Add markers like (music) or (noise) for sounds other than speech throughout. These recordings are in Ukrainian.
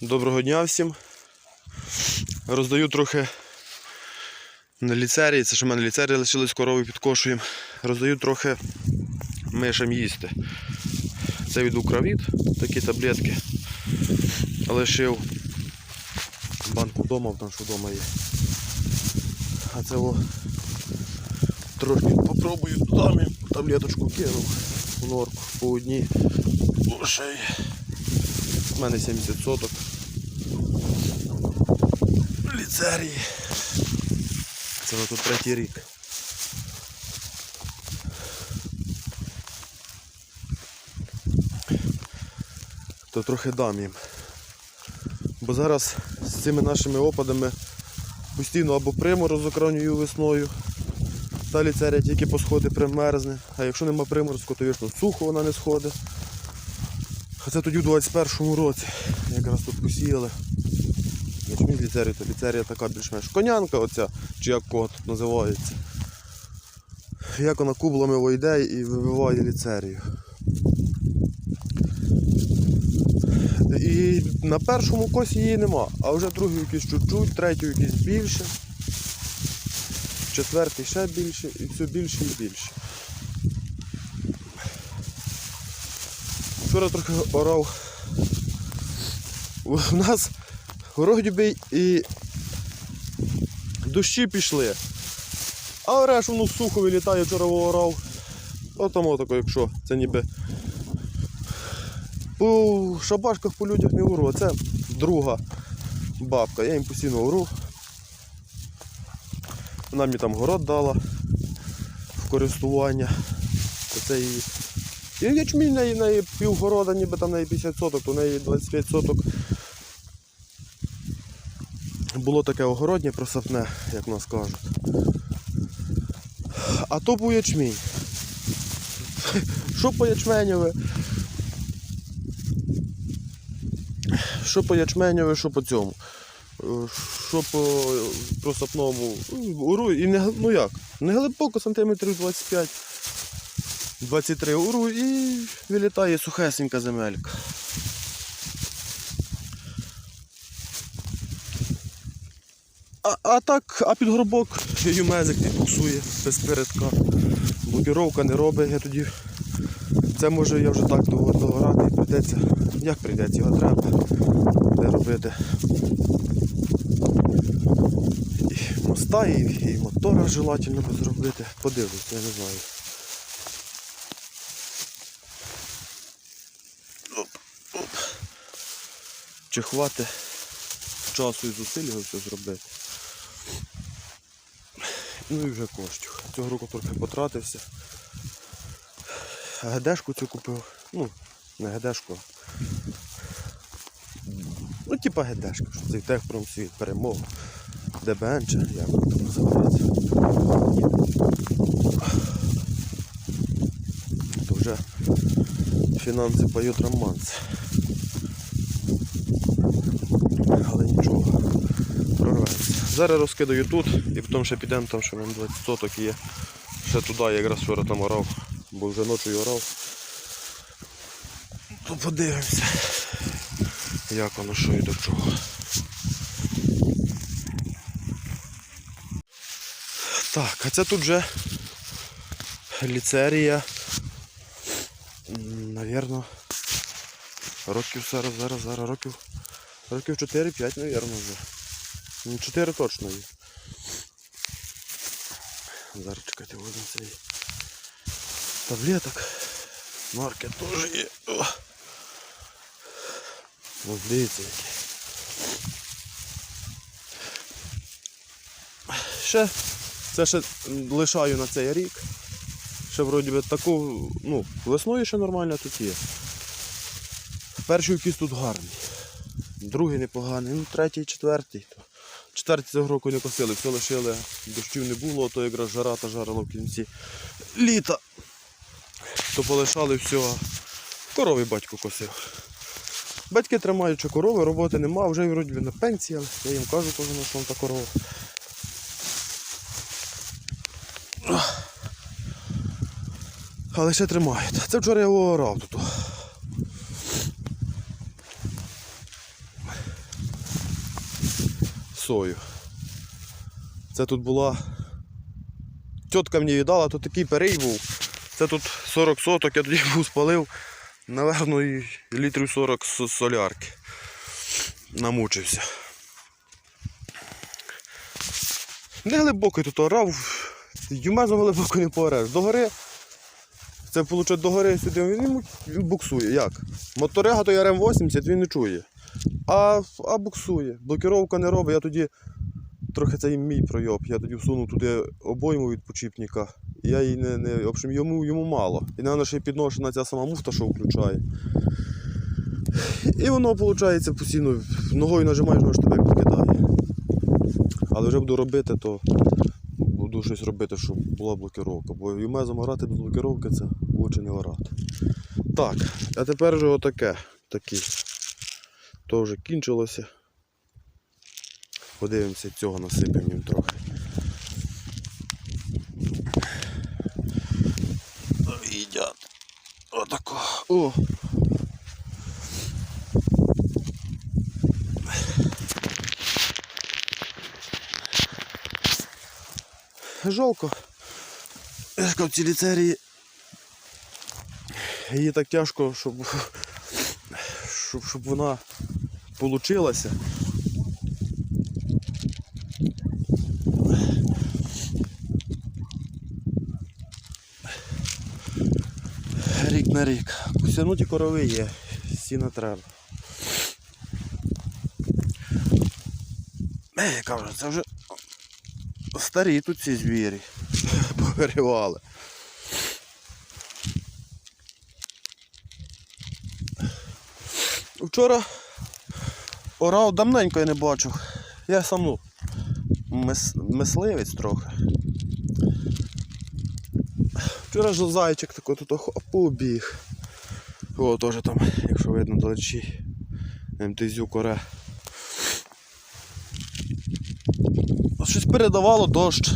Доброго дня всім. Роздаю трохи на ліцерії, це що в мене ліцерії лишились корови підкошуємо. Роздаю трохи мишам їсти. Це від Укравіт, такі таблетки. Лишив банку вдома, там що вдома є. А це о, трошки попробую там таблеточку кинув в норку по одній. У мене 70 соток. Ліцерії. Це вже тут третій рік. То трохи дам їм. Бо зараз з цими нашими опадами постійно або приморозок ранньою весною. Та ліцерія тільки по сходи примерзне. А якщо нема приморозку, то вічно сухо вона не сходить. Хоча тоді в 21-му році якраз тут посіяли. Ліцерія, то ліцерія така більш-менш конянка оця, чи як кого тут називається. Як вона кублами вийде і вибиває ліцерію. І на першому косі її нема, а вже другий якийсь чуть-чуть, третій якийсь більше, четвертий ще більше і все більше і більше. Вчора трохи орав. У нас вроді би і дощі пішли. А ореш воно сухо вилітає, вчора орав. Отам отако, якщо це ніби по шабашках по людях не уру, а це друга бабка. Я їм постійно уру. Вона мені там город дала в користування. Це її і ячмінь неї, в півгорода, ніби там в неї 50 соток, то неї 25 соток. Було таке огороднє просапне, як нас кажуть. А то був ячмінь. Що по ячменєве? Що по ячменєве, що по цьому? Е, Що по просапному? Уру і не, ну як? Не глибоко, сантиметрів 25. 23 уру і вилітає сухесенька земелька. А, а так, а під горбок юмезик не буксує без передка. Блокіровка не робить, я тоді. Це може я вже так догорати і прийдеться. Як прийдеться, його треба буде робити. І моста, і, і мотора желательно би зробити. Подивлюсь, я не знаю. Оп! Чи хватить часу і зусиль його все зробити. Ну і вже коштів. Цього року трохи потратився. ГДшку цю купив. Ну, не ГДшку. Ну, типа ГДшка, що цей техпромсвіт, перемога. ДБН чи як там називається. То вже фінанси поють романси. Але нічого, прорвемося. Зараз розкидаю тут і потім ще підемо там, що мене 20 соток є. Ще туди якраз вчора там орав, бо вже ночою орав. То подивимося, як воно що і до чого. Так, а це тут вже ліцерія. Навірно, років зараз, зараз, зараз, років, років 4-5, навірно, вже. Ну, 4 точно є. Зараз чекайте, возьму цей таблеток. Марки теж є. О! Дивіться які. Ще, це ще лишаю на цей рік. Ще вроді би таку, ну, весною ще нормально тут є. Перший якийсь тут гарний. Другий непоганий, ну третій, четвертий. То. Цього року не косили, все лишили, дощів не було, то якраз жара та жарила в кінці літа. То полишали все. Корови батько косив. Батьки тримають що корови, роботи нема, вже вроді на пенсії, але я їм кажу кожен, що та корова. Але ще тримають. Це вчора я його орав тут. Сою. Це тут була. Тітка мені віддала, тут такий перей був. Це тут 40 соток, я тоді (laughs) був спалив, наверно, і літрів 40 со- солярки. Намучився. Не глибокий тут орав, юмезом глибоко не поореш. До гори, це виходить до гори сюди, він, буксує. Як? Моторега той РМ-80 він не чує. А, а буксує. Блокіровка не робить, я тоді трохи це і мій пройоб. Я тоді всунув туди обойму від почіпника. Я її не, не. В общем, йому, йому мало. І напевно, ще й підношена ця сама муфта, що включає. І воно, виходить, постійно ногою нажимаєш, воно ж тебе підкидає. Але вже буду робити, то буду щось робити, щоб була блокіровка. Бо юмезом грати без блокіровки це лучше не грати. Так, а тепер вже отаке. Такий. То вже кінчилося. Подивимося, цього насипемо їм трохи. Їдять. Отако. О! Жалко. В цій ліцерії її так тяжко, щоб, щоб, щоб вона получилася. Рік на рік. Кусянуті корови є, сіна треба. Яка вже, це вже старі тут ці звірі. (laughs) Повиривали. Вчора орав давненько я не бачив. Я сам ну, мис, мисливець трохи. Вчора ж зайчик такий тут побіг. О, теж там, якщо видно далечі, МТЗю коре. Щось передавало дощ.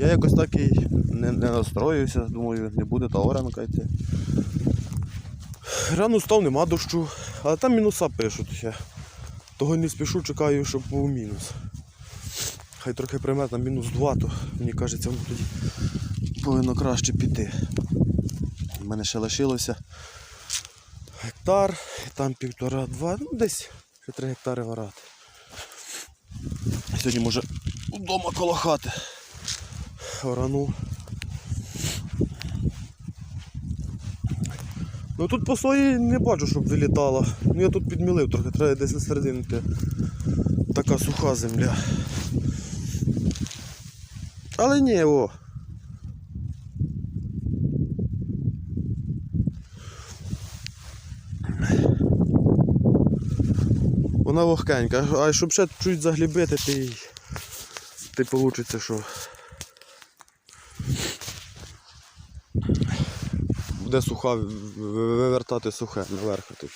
Я якось так і не, не настроївся, думаю, не буде та оранка йти. Рано став, нема дощу, але там мінуса пишуть. Я того не спішу, чекаю, щоб був мінус. Хай трохи прийме на мінус 2, то мені кажеться, воно тоді повинно краще піти. У мене ще лишилося гектар, там півтора-два, ну десь ще три гектари варати. Сьогодні може вдома коло хати. Орану. Ну тут по сої не бачу, щоб вилітала. Ну я тут підмілив трохи, треба десь на серединки. Така суха земля. Але ні, о. Вона вогкенька, а щоб ще чуть заглібити, ти, ти получиться, що буде суха, вивертати сухе наверх. тут.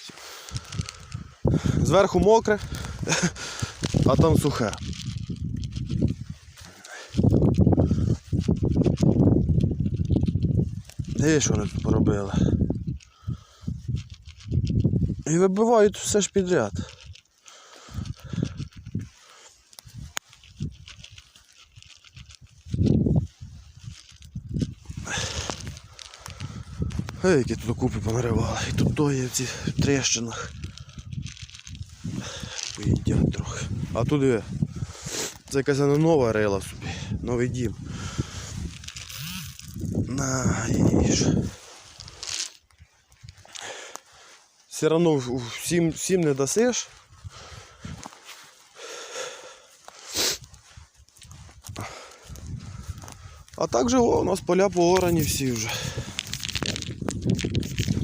Зверху мокре, а там сухе. Диви, що вони тут поробили. І вибивають все ж підряд. Ей, які тут купи понаривали. І тут то є в цих тріщинах. Поїдять трохи. А тут диви. Це якась нова рила собі. Новий дім. На, їж. Все одно всім, всім не дасиш. А так о, у нас поля поорані всі вже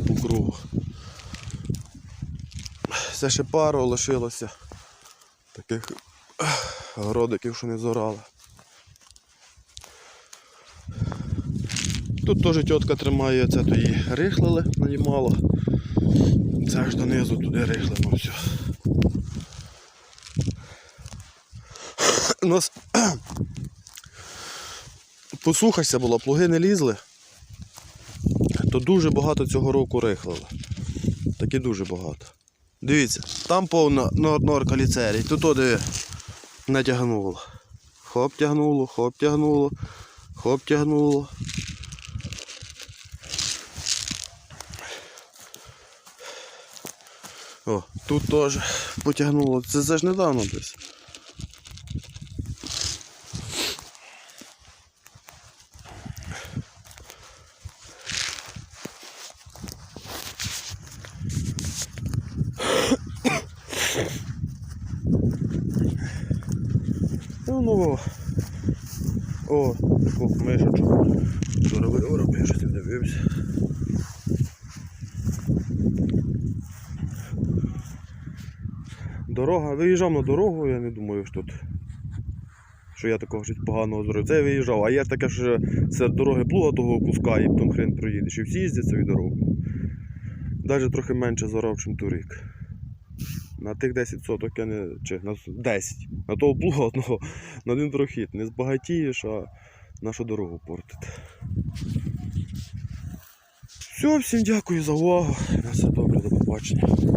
по кругу. Це ще пару лишилося. Таких городиків, що не зорали. Тут теж тітка тримає, це то її рихлили, нанімало. Це аж донизу туди рихлимо все. Нас посухася була, плуги не лізли, то дуже багато цього року рихлили. Таки дуже багато. Дивіться, там повна нор- норка ліцерій, тут оди натягнуло. Хоп тягнуло, хоп тягнуло, хоп тягнуло. О, тут теж потягнуло. Це, це ж недавно десь. Ну, о, таку мишечку. Що робив, робив, щось дивився. Дорога, виїжджав на дорогу, я не думаю, що тут. Що я такого щось поганого зробив. Це я виїжджав, а є ж таке, що серед дороги плуга того куска і потім хрен проїдеш. І всі їздять цією дорогою. Навіть трохи менше зарав, ніж торік. На тих 10 соток я не. чи на 10. На того плуга одного на один прохід. Не збагатієш, а нашу дорогу портити. Все, всім дякую за увагу. На все добре, до побачення.